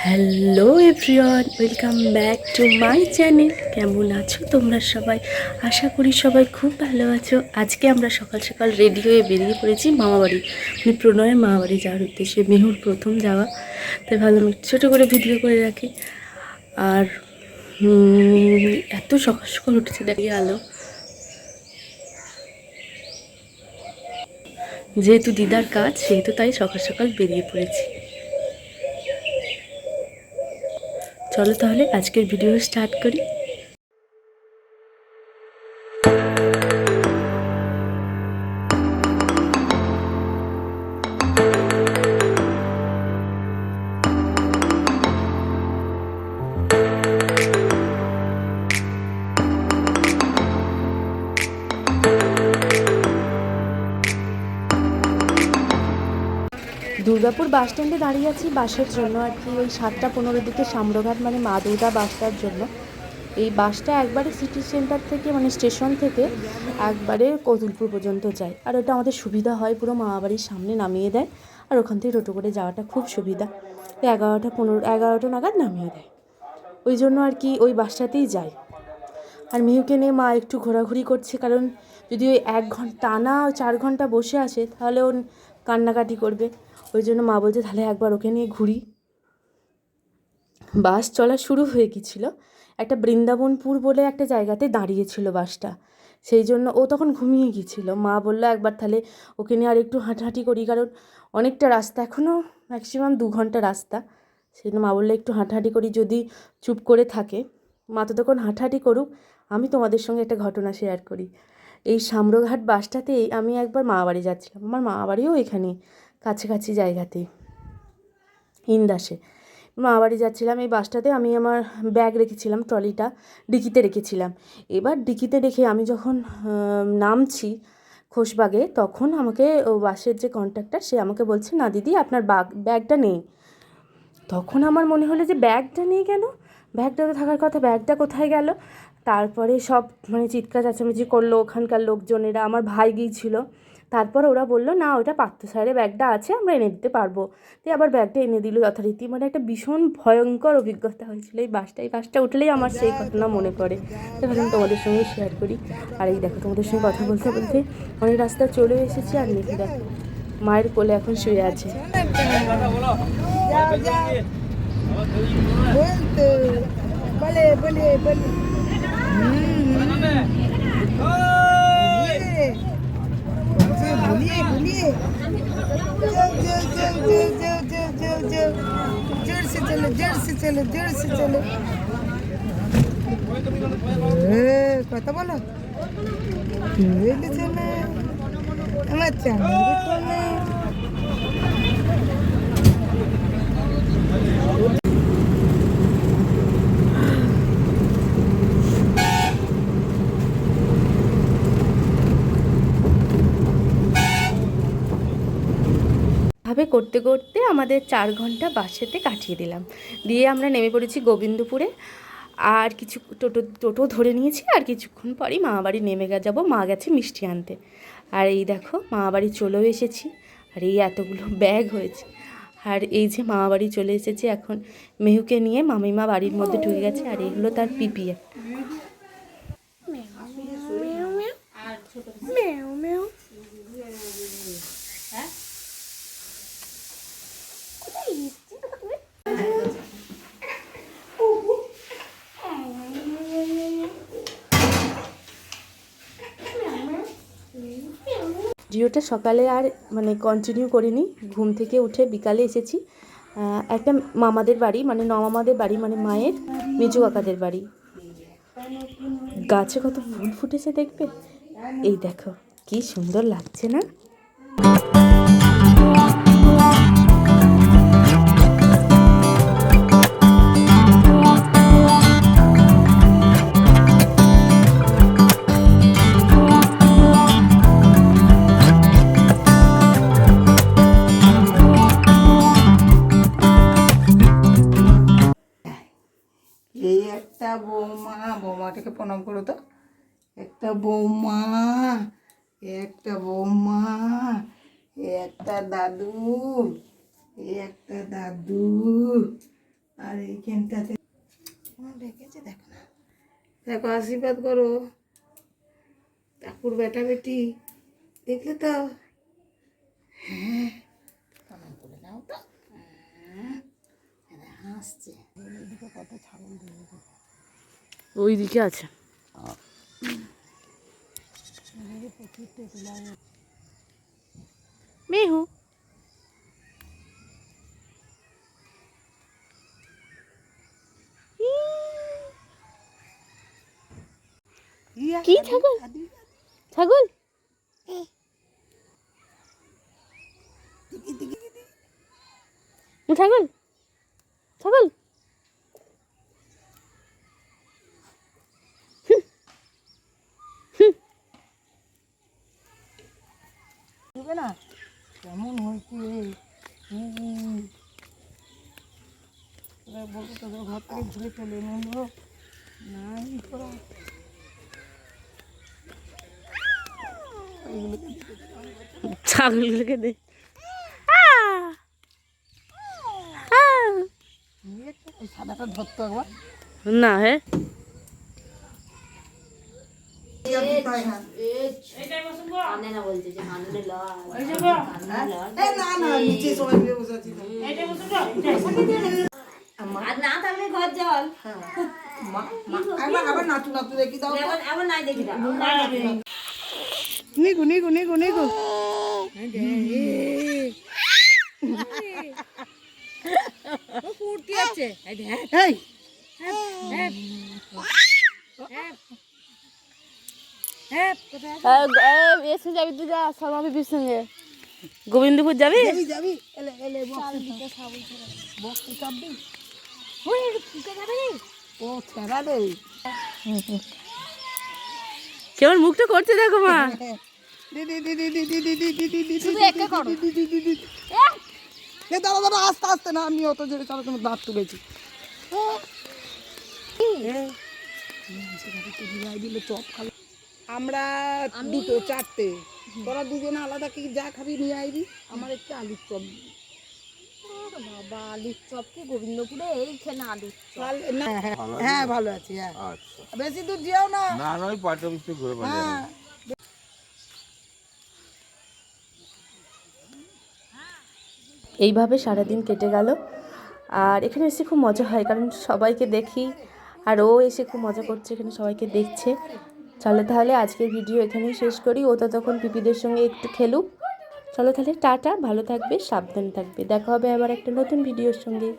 Hello everyone welcome back to my channel কেমন আছো তোমরা সবাই? আশা করি সবাই খুব ভালো আছো। আজকে আমরা সকাল সকাল রেডি হয়ে বেরিয়ে পড়েছি মামাবাড়ি। মানে প্রণয়ের মামাবাড়ি যাওয়ার উদ্দেশ্যে, মেহুর প্রথম যাওয়া। তাই একটু ছোটো করে ভিডিও করে রাখি। আর এত সকাল সকাল উঠেছে, দেখি। আলো। যেহেতু দিদার কাজ, সেহেতু তাই সকাল সকাল বেরিয়ে পড়েছি। চলো তাহলে আজকের ভিডিও স্টার্ট করি। দুর্গাপুর বাস স্ট্যান্ডে দাঁড়িয়ে আছি বাসের জন্য আর কি, ওই সাতটা পনেরোর দিকে সাম্রঘাট মানে মা দুর্গা বাসটার জন্য। এই বাসটা একবারে সিটি সেন্টার থেকে মানে স্টেশন থেকে একবারে কতুলপুর পর্যন্ত যায়। আর ওটা আমাদের সুবিধা হয়, পুরো মামাবাড়ির সামনে নামিয়ে দেয় আর ওখান থেকে টোটো করে যাওয়াটা খুব সুবিধা। এগারোটা পনেরো, এগারোটা নাগাদ নামিয়ে দেয়। ওই জন্য আর কি ওই বাসটাতেই যাই আর মিহুকে নিয়ে মা একটু ঘোরাঘুরি করছে, কারণ যদি ওই এক ঘণ্টা, টানা চার ঘণ্টা বসে আসে, তাহলে ও কান্নাকাটি করবে। ওই জন্য মা বলছে, তাহলে একবার ওকে নিয়ে ঘুরি। বাস চলা শুরু হয়ে গিয়েছিল। একটা বৃন্দাবনপুর বলে একটা জায়গাতে দাঁড়িয়েছিল বাসটা। সেই জন্য ও তখন ঘুমিয়ে গিয়েছিল। মা বলল, একবার তাহলে ওকে নিয়ে আর একটু হাঁটাহাঁটি করি। কারণ অনেকটা রাস্তা এখনও ম্যাক্সিমাম দু ঘণ্টা রাস্তা। সেই জন্য মা বলল, একটু হাঁটাহাঁটি করি, যদি চুপ করে থাকে। মা তো তখন হাঁটাহাঁটি করুক, আমি তোমাদের সঙ্গে একটা ঘটনা শেয়ার করি। এই সামরঘাট বাসটাতেই আমি একবার মামাবাড়ি যাচ্ছিলাম। আমার মামাবাড়িও এখানে কাছাকাছি জায়গাতেই, ইন্দাসে। মামাবাড়ি যাচ্ছিলাম এই বাসটাতে, আমি আমার ব্যাগ রেখেছিলাম, ট্রলিটা ডিকিতে রেখেছিলাম। এবার ডিকিতে রেখে আমি যখন নামছি খোশবাগে, তখন আমাকে ও বাসের যে কন্ট্রাক্টর সে আমাকে বলছে, না দিদি, আপনার বাগ, ব্যাগটা নেই। তখন আমার মনে হলো যে, ব্যাগটা নেই কেন? ব্যাগটা তো থাকার কথা, ব্যাগটা কোথায় গেল? তারপরে সব মানে চিৎকার, চেঁচামেচি করল, ওখানকার লোকজনেরা, আমার ভাই গিয়েছিল তারপর ওরা বলল, না ওটা পাত্র সাইডে ব্যাগটা আছে, আমরা এনে দিতে পারব। দিয়ে আবার ব্যাগটা এনে দিল যথারীতি। মানে একটা ভীষণ ভয়ঙ্কর অভিজ্ঞতা হয়েছিল এই বাসটা। এই বাসটা উঠলেই আমার সেই ঘটনা মনে পড়ে। তো তোমাদের সঙ্গে শেয়ার করি। আর এই দেখো, তোমাদের সঙ্গে কথা বলতে বলতে অনেক রাস্তা চলে এসেছি আর নেকি দেখো, মায়ের কোলে এখন শুয়ে আছে। বলে বলে বলে। Gülü. Cıl cıl cıl cıl cıl cıl cıl cıl. Cır sıçılı cır sıçılı cır sıçılı. কথা বলো ছেলে আমার চাকরি চলে ভাবে করতে করতে আমাদের চার ঘণ্টা বাসেতে কাটিয়ে দিলাম। দিয়ে আমরা নেমে পড়েছি গোবিন্দপুরে। আর কিছু টোটো টোটো ধরে নিয়েছি আর কিছুক্ষণ পরেই মামাবাড়ি নেমে গে, যাব, মা গেছে মিষ্টি আনতে। আর এই দেখো মামাবাড়ি চলেও এসেছি। আর এই এতগুলো ব্যাগ হয়েছে। আর এই যে মামাবাড়ি চলে এসেছে এখন মেহুকে নিয়ে, মামিমা বাড়ির মধ্যে ঢুকে গেছে। আর এই হলো তার পিপি। ভিডিওটা সকালে আর মানে কন্টিনিউ করিনি। ঘুম থেকে উঠে বিকালে এসেছি। একটা মামাদের বাড়ি মানে নমামাদের বাড়ি মানে মায়ের, মেজু কাকাদের বাড়ি। গাছে কত ফুল ফুটেছে দেখবে? এই দেখো, কি সুন্দর লাগছে না? বৌমাটাকে প্রণাম করো তো। একটা বৌমা একটা বৌমা, একটা দাদু একটা দাদু। আর এইখানটাতে রেখেছে দেখো না। দেখো, আশীর্বাদ করো। ঠাকুর বেটা বেটি, দেখলে তো? হ্যাঁ। প্রণাম করে দাও তো। হ্যাঁ হাসছে। কত ছাগল দিয়েছে। ওই দিকে আছে। মেহু। কি ছাগল? ছাগল? ছাগল? ছাগল? দেবে না? কেমন হয়েছে? বলতো তোদের ঘর থেকে ঘুরে চলে এলো নাই ছাগলগুলোকে দে। সাদাটা ধরতো একবার। না হ্যাঁ না নিচে থাকলে ঘর জল আবার নাতু নাতু দেখি দাও এমন নাই দেখি। না নিগু নিগু নিগু নিগু ফুর্তি আছে এই দেখ এই এসে যাবি তুই যা শর্মা বিপির সঙ্গে গোবিন্দপুর যাবি যাবি এলে এলে বক্সি বক্সি চাপবি ও ছেড়া রে কেমন মুখটা করছে দেখো মা দিদি দিদি দিদি দিদি দিদি দিদি শুধু একা করো দিদি দিদি এ দাঁড়া দাঁড়া আস্তে আস্তে না আমি অত জোরে চালাতে দাঁত তুলেছি আমরা দুটো চারটে। তোরা দুজনে আলাদা কি যা খাবি নিয়ে আইবি? আমার একটু আলুর চপ। বাবা আলুর চপ কি? গোবিন্দপুরে এইখানে আলুর চপ। না, হ্যাঁ, হ্যাঁ ভালো আছি? হ্যাঁ আচ্ছা। বেশি দূর যেও না। না না ওই পার্টি অফিস ঘুরে হ্যাঁ। এইভাবে সারাদিন কেটে গেল। আর এখানে এসে খুব মজা হয় কারণ সবাইকে দেখি। আর ও এসে খুব মজা করছে এখানে সবাইকে দেখছে। চলো তাহলে আজকের ভিডিও এখানেই শেষ করি। ও তখন পিপিদের সঙ্গে একটু খেলুক। চলো তাহলে টাটা, ভালো থাকবে, সাবধান থাকবে। দেখা হবে আবার একটা নতুন ভিডিওর সঙ্গে।